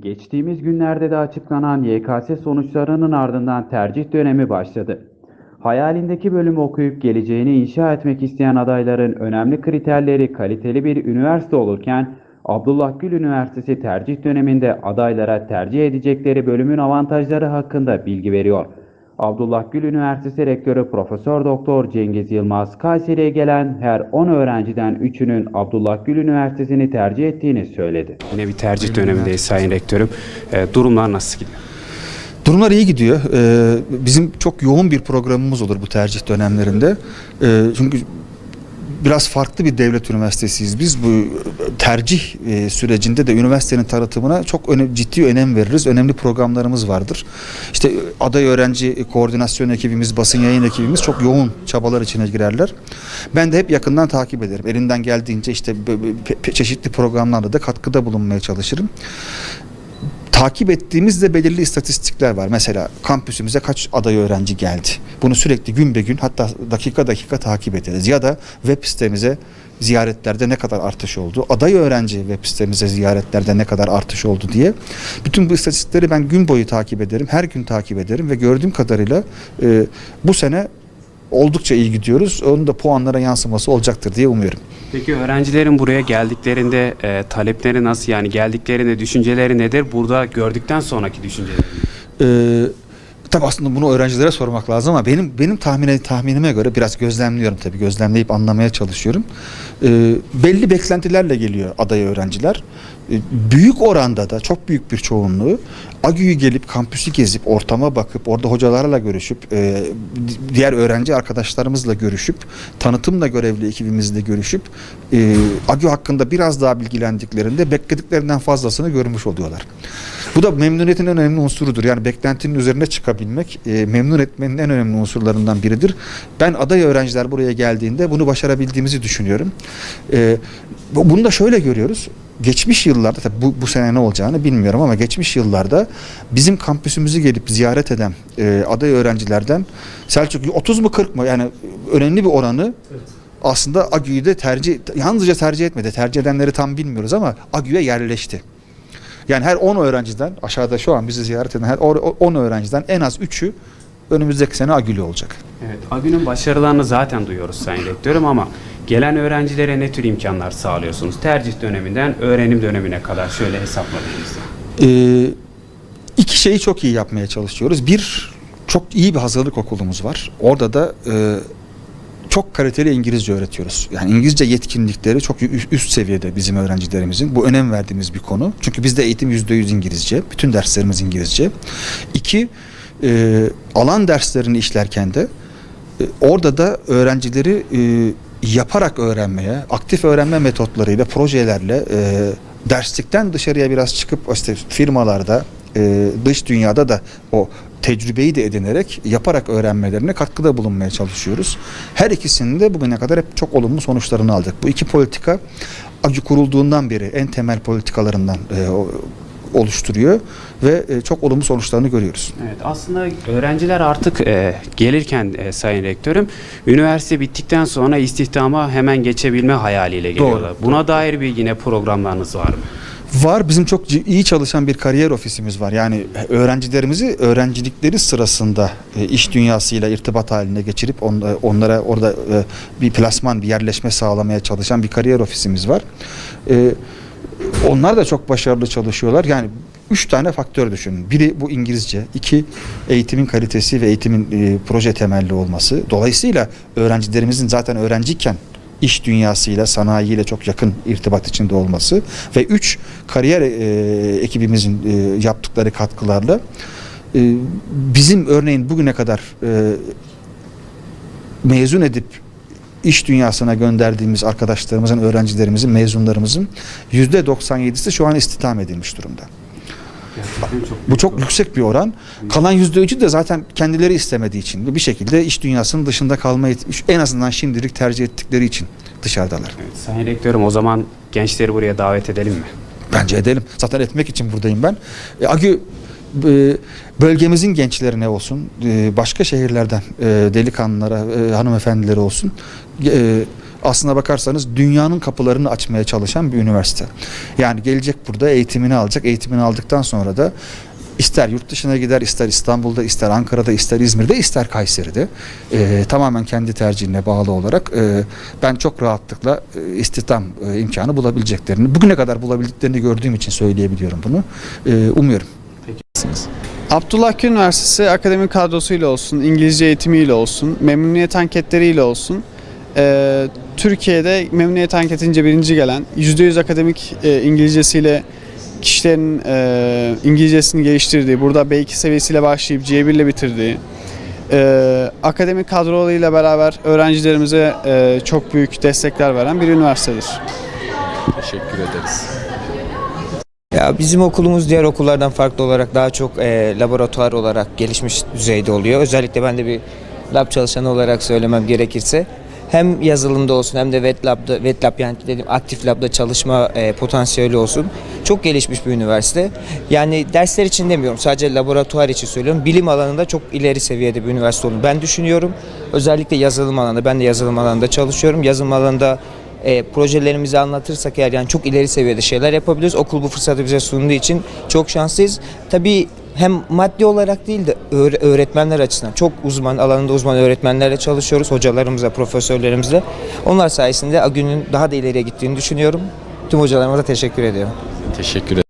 Geçtiğimiz günlerde de açıklanan YKS sonuçlarının ardından tercih dönemi başladı. Hayalindeki bölümü okuyup geleceğini inşa etmek isteyen adayların önemli kriterleri kaliteli bir üniversite olurken Abdullah Gül Üniversitesi tercih döneminde adaylara tercih edecekleri bölümün avantajları hakkında bilgi veriyor. Abdullah Gül Üniversitesi Rektörü Profesör Doktor Cengiz Yılmaz, Kayseri'ye gelen her 10 öğrenciden 3'ünün Abdullah Gül Üniversitesi'ni tercih ettiğini söyledi. Yine bir tercih dönemindeyiz Sayın Rektörüm. E, durumlar nasıl gidiyor? Durumlar iyi gidiyor. Ee, bizim çok yoğun bir programımız olur bu tercih dönemlerinde. Ee, çünkü biraz farklı bir devlet üniversitesiyiz. Biz bu tercih e, sürecinde de üniversitenin tanıtımına çok öne, ciddi önem veririz. Önemli programlarımız vardır. İşte aday öğrenci koordinasyon ekibimiz, basın yayın ekibimiz çok yoğun çabalar içine girerler. Ben de hep yakından takip ederim. Elinden geldiğince işte çeşitli programlarda da katkıda bulunmaya çalışırım takip ettiğimizde belirli istatistikler var. Mesela kampüsümüze kaç aday öğrenci geldi. Bunu sürekli gün be gün hatta dakika dakika takip ederiz. Ya da web sitemize ziyaretlerde ne kadar artış oldu. Aday öğrenci web sitemize ziyaretlerde ne kadar artış oldu diye. Bütün bu istatistikleri ben gün boyu takip ederim. Her gün takip ederim ve gördüğüm kadarıyla e, bu sene oldukça iyi gidiyoruz. Onun da puanlara yansıması olacaktır diye umuyorum. Peki öğrencilerin buraya geldiklerinde e, talepleri nasıl yani geldiklerinde düşünceleri nedir? Burada gördükten sonraki düşünceleri. Ee, tabii aslında bunu öğrencilere sormak lazım ama benim benim tahmine, tahminime göre biraz gözlemliyorum tabii gözlemleyip anlamaya çalışıyorum. Ee, belli beklentilerle geliyor aday öğrenciler. Ee, büyük oranda da çok büyük bir çoğunluğu AGÜ'yü gelip kampüsü gezip ortama bakıp orada hocalarla görüşüp e, di- diğer öğrenci arkadaşlarımızla görüşüp tanıtımla görevli ekibimizle görüşüp e, AGÜ hakkında biraz daha bilgilendiklerinde beklediklerinden fazlasını görmüş oluyorlar. Bu da memnuniyetin en önemli unsurudur. Yani beklentinin üzerine çıkabilmek e, memnun etmenin en önemli unsurlarından biridir. Ben aday öğrenciler buraya geldiğinde bunu başarabildiğimizi düşünüyorum. E, bu- bunu da şöyle görüyoruz. Geçmiş yıllarda tabii bu, bu sene ne olacağını bilmiyorum ama geçmiş yıllarda bizim kampüsümüzü gelip ziyaret eden e, aday öğrencilerden Selçuk 30 mu 40 mı yani önemli bir oranı aslında AGÜ'yü de tercih yalnızca tercih etmedi. Tercih edenleri tam bilmiyoruz ama AGÜ'ye yerleşti. Yani her 10 öğrenciden aşağıda şu an bizi ziyaret eden her 10 öğrenciden en az 3'ü önümüzdeki sene AGÜ'lü olacak. Evet, AGÜ'nün başarılarını zaten duyuyoruz Sayın Rektörüm ama gelen öğrencilere ne tür imkanlar sağlıyorsunuz? Tercih döneminden öğrenim dönemine kadar şöyle hesapladığımızda. Ee, iki şeyi çok iyi yapmaya çalışıyoruz. Bir, çok iyi bir hazırlık okulumuz var. Orada da e, çok kaliteli İngilizce öğretiyoruz. Yani İngilizce yetkinlikleri çok üst seviyede bizim öğrencilerimizin. Bu önem verdiğimiz bir konu. Çünkü bizde eğitim yüzde yüz İngilizce. Bütün derslerimiz İngilizce. İki, e, alan derslerini işlerken de e, orada da öğrencileri e, yaparak öğrenmeye, aktif öğrenme metotlarıyla, projelerle e, derslikten dışarıya biraz çıkıp işte firmalarda, e, dış dünyada da o tecrübeyi de edinerek yaparak öğrenmelerine katkıda bulunmaya çalışıyoruz. Her ikisinin de bugüne kadar hep çok olumlu sonuçlarını aldık. Bu iki politika acı kurulduğundan beri en temel politikalarından e, o- oluşturuyor ve e, çok olumlu sonuçlarını görüyoruz. Evet, aslında öğrenciler artık e, gelirken e, Sayın Rektörüm, üniversite bittikten sonra istihdama hemen geçebilme hayaliyle geliyorlar. Buna dair bir yine programlarınız var mı? Var bizim çok iyi çalışan bir kariyer ofisimiz var. Yani öğrencilerimizi öğrencilikleri sırasında iş dünyasıyla irtibat haline geçirip on- onlara orada bir plasman, bir yerleşme sağlamaya çalışan bir kariyer ofisimiz var. E, onlar da çok başarılı çalışıyorlar. Yani üç tane faktör düşünün. Biri bu İngilizce, iki eğitimin kalitesi ve eğitimin e, proje temelli olması. Dolayısıyla öğrencilerimizin zaten öğrenciyken iş dünyasıyla, sanayiyle çok yakın irtibat içinde olması ve üç kariyer e, ekibimizin e, yaptıkları katkılarla e, bizim örneğin bugüne kadar e, mezun edip iş dünyasına gönderdiğimiz arkadaşlarımızın, öğrencilerimizin, mezunlarımızın yüzde 97'si şu an istihdam edilmiş durumda. Gerçekten çok Bu çok yüksek bir oran. Kalan yüzde üçü de zaten kendileri istemediği için bir şekilde iş dünyasının dışında kalmayı en azından şimdilik tercih ettikleri için dışarıdalar. Evet, Sayın Rektörüm o zaman gençleri buraya davet edelim mi? Bence edelim. Zaten etmek için buradayım ben. E, AGÜ bölgemizin gençlerine olsun, e, başka şehirlerden e, delikanlılara, e, hanımefendilere olsun. Aslına bakarsanız dünyanın kapılarını açmaya çalışan bir üniversite. Yani gelecek burada eğitimini alacak. Eğitimini aldıktan sonra da ister yurt dışına gider, ister İstanbul'da, ister Ankara'da, ister İzmir'de, ister Kayseri'de. Ee, tamamen kendi tercihine bağlı olarak ben çok rahatlıkla istihdam e, imkanı bulabileceklerini, bugüne kadar bulabildiklerini gördüğüm için söyleyebiliyorum bunu. Umuyorum. Abdullah Gül Üniversitesi akademik kadrosuyla olsun, İngilizce eğitimiyle olsun, memnuniyet anketleriyle olsun, e, Türkiye'de memnuniyet anketince birinci gelen, %100 akademik e, İngilizcesiyle kişilerin e, İngilizcesini geliştirdiği, burada B2 seviyesiyle başlayıp C1 ile bitirdiği, e, akademik kadrolarıyla beraber öğrencilerimize e, çok büyük destekler veren bir üniversitedir. Teşekkür ederiz. Ya bizim okulumuz diğer okullardan farklı olarak daha çok e, laboratuvar olarak gelişmiş düzeyde oluyor. Özellikle ben de bir lab çalışanı olarak söylemem gerekirse hem yazılımda olsun hem de wet lab'da, wet lab yani dedim aktif labda çalışma e, potansiyeli olsun. Çok gelişmiş bir üniversite. Yani dersler için demiyorum sadece laboratuvar için söylüyorum. Bilim alanında çok ileri seviyede bir üniversite olduğunu ben düşünüyorum. Özellikle yazılım alanında ben de yazılım alanında çalışıyorum. Yazılım alanında e, projelerimizi anlatırsak eğer yani çok ileri seviyede şeyler yapabiliriz. Okul bu fırsatı bize sunduğu için çok şanslıyız. Tabii hem maddi olarak değil de öğre- öğretmenler açısından çok uzman, alanında uzman öğretmenlerle çalışıyoruz. Hocalarımızla, profesörlerimizle. Onlar sayesinde AGÜ'nün daha da ileriye gittiğini düşünüyorum. Tüm hocalarıma da teşekkür ediyorum. Teşekkür